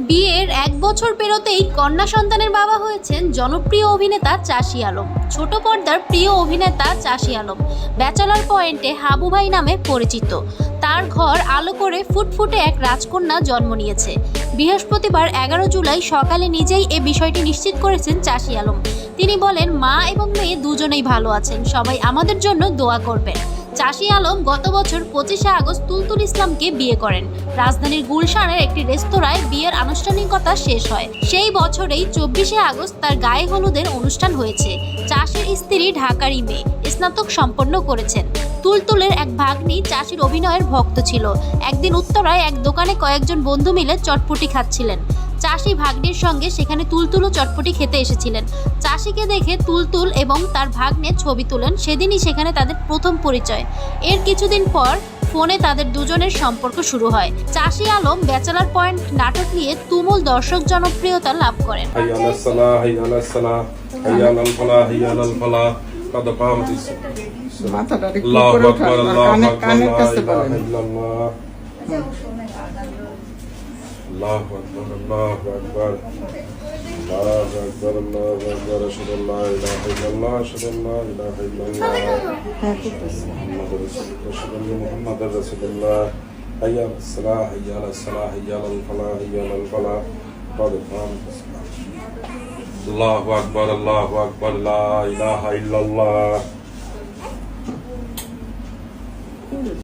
বিয়ের এক বছর পেরোতেই কন্যা সন্তানের বাবা হয়েছেন জনপ্রিয় অভিনেতা চাষি আলম। ছোট পর্দার প্রিয় অভিনেতা চাষি আলম। ব্যাচেলার পয়েন্টে হাবু ভাই নামে পরিচিত। তার ঘর আলো করে ফুটফুটে এক রাজকন্যা জন্ম নিয়েছে। বৃহস্পতিবার এগারো জুলাই সকালে নিজেই এ বিষয়টি নিশ্চিত করেছেন চাষি আলম। তিনি বলেন, মা এবং মেয়ে দুজনেই ভালো আছেন। সবাই আমাদের জন্য দোয়া করবেন। চাষি আলম গত বছর পঁচিশে আগস্ট তুলতুল ইসলামকে বিয়ে করেন। রাজধানীর গুলশানের একটি রেস্তোরাঁয় বিয়ের আনুষ্ঠানিকতা শেষ হয়। সেই বছরেই চব্বিশে আগস্ট তার গায়ে হলুদের অনুষ্ঠান হয়েছে। চাষির স্ত্রী ঢাকারই মেয়ে, স্নাতক সম্পন্ন করেছেন। তুলতুলের এক ভাগ্নি চাষির অভিনয়ের ভক্ত ছিল। একদিন উত্তরায় এক দোকানে কয়েকজন বন্ধু মিলে চটপটি খাচ্ছিলেন। চাষি ভাগ্নির সঙ্গে সেখানে তুলতুল চটপটি খেতে এসেছিলেন। চাষিকে দেখে তুলতুল এবং তার ভাগ্নে ছবি তোলেন সেদিনই সেখানে তাদের প্রথম পরিচয়। এর কিছুদিন পর ফোনে তাদের দুজনের সম্পর্ক শুরু হয়। চাষি আলম ব্যাচেলার পয়েন্ট নাটক নিয়ে তুমুল দর্শক জনপ্রিয়তা লাভ করেন। الله أكبر الله أكبر. الله أكبر الله أكبر. أشهد أن لا إله إلا الله أشهد أن لا إله إلا الله. محمد رسول الله أشهد أن محمد رسول الله. حي على الصلاة حي على الصلاة حي على الفلاح حي على الفلاح. قد قامت الله أكبر الله أكبر. لا إله إلا الله.